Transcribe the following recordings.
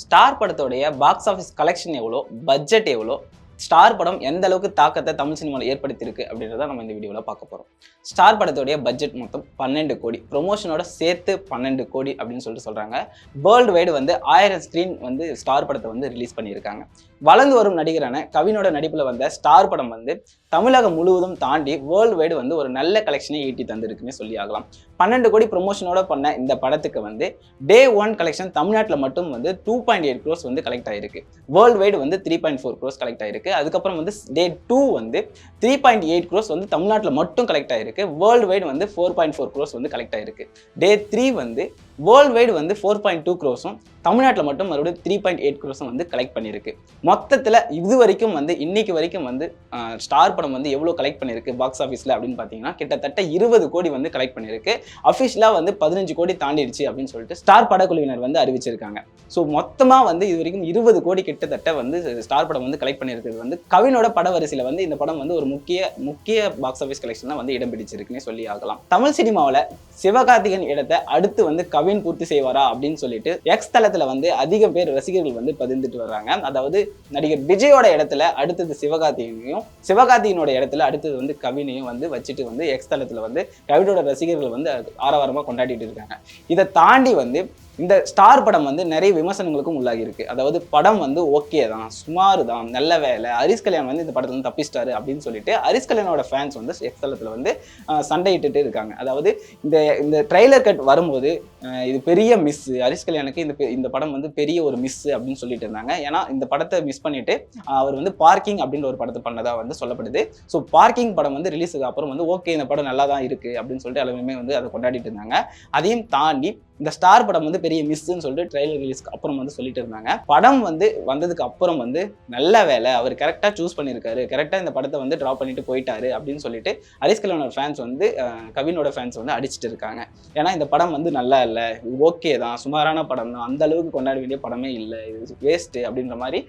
Star படத்தோடைய box office collection எவ்வளோ? Budget எவ்வளோ? ஸ்டார் படம் எந்த அளவுக்கு தாக்கத்தை தமிழ் சினிமாவில் ஏற்படுத்தியிருக்கு அப்படின்றத நம்ம இந்த வீடியோவில் பார்க்க போகிறோம் ஸ்டார் படத்தோடைய பட்ஜெட் மொத்தம் பன்னெண்டு கோடி ப்ரொமோஷனோட சேர்த்து பன்னெண்டு கோடி அப்படின்னு சொல்லிட்டு சொல்கிறாங்க வேர்ல்டு வைடு வந்து ஆயிரம் ஸ்க்ரீன் வந்து ஸ்டார் படத்தை வந்து ரிலீஸ் பண்ணியிருக்காங்க. வளர்ந்து வரும் நடிகரான கவினோட நடிப்பில் வந்த ஸ்டார் படம் வந்து தமிழகம் முழுவதும் தாண்டி வேர்ல்டு வைடு வந்து ஒரு நல்ல கலெக்ஷனை ஈட்டி தந்திருக்குன்னு சொல்லி ஆகலாம். பன்னெண்டு கோடி ப்ரொமோஷனோட பண்ண இந்த படத்துக்கு வந்து டே ஒன் கலெக்ஷன் தமிழ்நாட்டில் மட்டும் வந்து டூ பாயிண்ட் எயிட் க்ரோஸ் வந்து கலெக்ட் ஆயிருக்கு. வேர்ல்டு வைடு வந்து three point four gross collect ஆயிருக்கு. அதுக்கப்புறம் வந்து டே டூ வந்து த்ரீ பாயிண்ட் எயிட் க்ரோஸ் வந்து தமிழ்நாட்டில் மட்டும் கலெக்ட் ஆயிருக்கு. வேர்ல்டு வைடு வந்து ஃபோர் பாயிண்ட் ஃபோர் க்ரோஸ் வந்து கலெக்ட் ஆயிருக்கு. டே த்ரீ வந்து வேர்ல்டு வைடு வந்து ஃபோர் பாயிண்ட் டூ க்ரோஸும் தமிழ்நாட்டில் மட்டும் மறுபடியும் த்ரீ பாயிண்ட் எயிட் க்ரோஸும் வந்து கலெக்ட் பண்ணியிருக்கு. மொத்தத்தில் இது வரைக்கும் வந்து இன்னைக்கு வரைக்கும் வந்து ஸ்டார் படம் வந்து எவ்வளோ கலெக்ட் பண்ணியிருக்கு பாக்ஸ் ஆஃபீஸில் அப்படின்னு பார்த்தீங்கன்னா கிட்டத்தட்ட இருபது கோடி வந்து கலெக்ட் பண்ணியிருக்கு. அஃபிஷியலாக வந்து பதினஞ்சு கோடி தாண்டிடுச்சு அப்படின்னு சொல்லிட்டு ஸ்டார் படக்குழுவினர் வந்து அறிவிச்சிருக்காங்க. ஸோ மொத்தமாக வந்து இது வரைக்கும் இருபது கோடி கிட்டத்தட்ட வந்து ஸ்டார் படம் வந்து கலெக்ட் பண்ணியிருக்கிறது வந்து கவினோட பட வரிசையில் வந்து இந்த படம் வந்து ஒரு முக்கிய முக்கிய பாக்ஸ் ஆஃபீஸ் கலெக்ஷனில் வந்து இடம் பிடிச்சிருக்குன்னே சொல்லி ஆகலாம். தமிழ் சினிமாவில் சிவகார்த்திகன் இடத்தை அடுத்து வந்து கவின் பூர்த்தி செய்வாரா அப்படின்னு சொல்லிட்டு எக்ஸ் தளத்துல வந்து அதிக பேர் ரசிகர்கள் வந்து பதிந்துட்டு வர்றாங்க. அதாவது நடிகர் விஜயோட இடத்துல அடுத்தது சிவகார்த்திகனையும் சிவகார்த்திகனோட இடத்துல அடுத்தது வந்து கவினையும் வந்து வச்சுட்டு வந்து எக்ஸ் தளத்துல வந்து கவினோட ரசிகர்கள் வந்து ஆரவாரமா கொண்டாடிட்டு இருக்காங்க. இதை தாண்டி வந்து இந்த ஸ்டார் படம் வந்து நிறைய விமர்சனங்களுக்கும் உள்ளாகி இருக்கு அதாவது படம் வந்து ஓகே தான் சுமார் தான் நல்ல வேலை. ஹரிஸ் கல்யாண் வந்து இந்த படத்துல இருந்து தப்பிச்சிட்டாரு அப்படின்னு சொல்லிட்டு ஹரிஸ் கல்யாணோட ஃபேன்ஸ் வந்து எக்ஸ் வந்து சண்டையிட்டு இருக்காங்க. அதாவது இந்த இந்த ட்ரெய்லர் கட் வரும்போது இது பெரிய மிஸ் ஹரிஷ் கல்யாணுக்கு இந்த பெ- இந்த படம் வந்து பெரிய ஒரு மிஸ் அப்படின்னு சொல்லிட்டு இருந்தாங்க. ஏன்னா இந்த படத்தை மிஸ் பண்ணிட்டு அவர் வந்து பார்க்கிங் அப்படின்ற ஒரு படத்தை பண்ணதா வந்து சொல்லப்படுது. ஸோ பார்க்கிங் படம் வந்து ரிலீஸுக்கு அப்புறம் வந்து ஓகே இந்த படம் நல்லா தான் இருக்கு அப்படின்னு சொல்லிட்டு எல்லாருமே வந்து அதை கொண்டாடிட்டு இருந்தாங்க. அதையும் தாண்டி இந்த ஸ்டார் படம் வந்து பெரிய மிஸ்ன்னு சொல்லிட்டு ட்ரெய்லர் ரிலீஸ்க்கு அப்புறம் வந்து சொல்லிட்டு இருந்தாங்க. படம் வந்து வந்ததுக்கு அப்புறம் வந்து நல்ல வேலை அவர் கரெக்டாக சூஸ் பண்ணியிருக்காரு கரெக்டாக இந்த படத்தை வந்து ட்ரா பண்ணிட்டு போயிட்டாரு அப்படின்னு சொல்லிட்டு ஹரிஷ் கல்யாணோட ஃபேன்ஸ் வந்து கவினோட ஃபேன்ஸ் வந்து அடிச்சிட்டு இருக்காங்க. ஏன்னா இந்த படம் வந்து நல்லா இல்லை. ஓகே தான். சுமாரான படம் தான். அந்த அளவுக்கு கொண்டாட வேண்டிய படமே இல்லை. இது வேஸ்ட்டு அப்படின்ற மாதிரி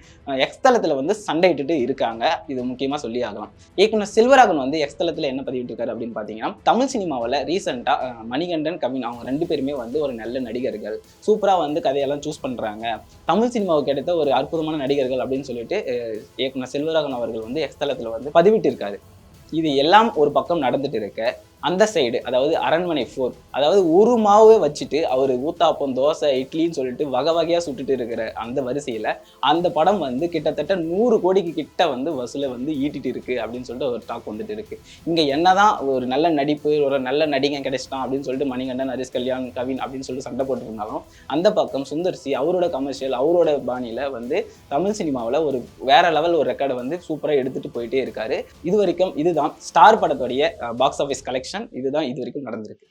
எக்ஸ்தலத்தில் வந்து வந்து சண்டையிட்டுட்டு இருக்காங்க. இது முக்கியமாக சொல்லி ஆகலாம். இயக்குனர் சில்வராகன் வந்து எக்ஸ்தலத்தில் என்ன பதிவிட்டு இருக்காரு அப்படின்னு பார்த்தீங்கன்னா தமிழ் சினிமாவில் ரீசெண்டாக மணிகண்டன் கவின் அவங்க ரெண்டு பேருமே வந்து ஒரு நல்ல நடிகர்கள். சூப்பராக வந்து கதையெல்லாம் சூஸ் பண்ணுறாங்க தமிழ் சினிமாவுக்கு கிடைத்த ஒரு அற்புதமான நடிகர்கள் அப்படின்னு சொல்லிட்டு இயக்குனர் செல்வராகவன் அவர்கள் வந்து எக்ஸ்தலத்தில் வந்து பதிவிட்டு இருக்காரு இது எல்லாம் ஒரு பக்கம் நடந்துட்டு இருக்க அந்த சைடு அதாவது அரண்மனை ஃபோர் அதாவது ஒரு மாவே வச்சுட்டு அவர் ஊத்தாப்பம் தோசை இட்லின்னு சொல்லிட்டு வகை வகையாக சுட்டுட்டு இருக்கிற அந்த வரிசையில் அந்த படம் வந்து கிட்டத்தட்ட நூறு கோடிக்கு கிட்ட வந்து வசூலை வந்து ஈட்டிட்டு இருக்கு அப்படின்னு சொல்லிட்டு ஒரு டாக் வந்துட்டு இருக்கு. இங்கே என்னதான் ஒரு நல்ல நடிப்பு ஒரு நல்ல நடிகன் கிடைச்சிட்டான் அப்படின்னு சொல்லிட்டு மணிகண்டன் ஹரிஷ் கல்யாண் கவின் அப்படின்னு சொல்லிட்டு சண்டை போட்டுருந்தாலும் அந்த பக்கம் சுந்தர்சி அவரோட கமர்ஷியல் அவரோட பாணியில் வந்து தமிழ் சினிமாவில் ஒரு வேற லெவல் ஒரு ரெக்கார்டை வந்து சூப்பராக எடுத்துகிட்டு போயிட்டே இருக்காரு. இது வரைக்கும் இதுதான். ஸ்டார் படத்துடைய பாக்ஸ் ஆஃபீஸ் கலெக்ஷன் இதுதான் இது வரைக்கும் நடந்திருக்கு.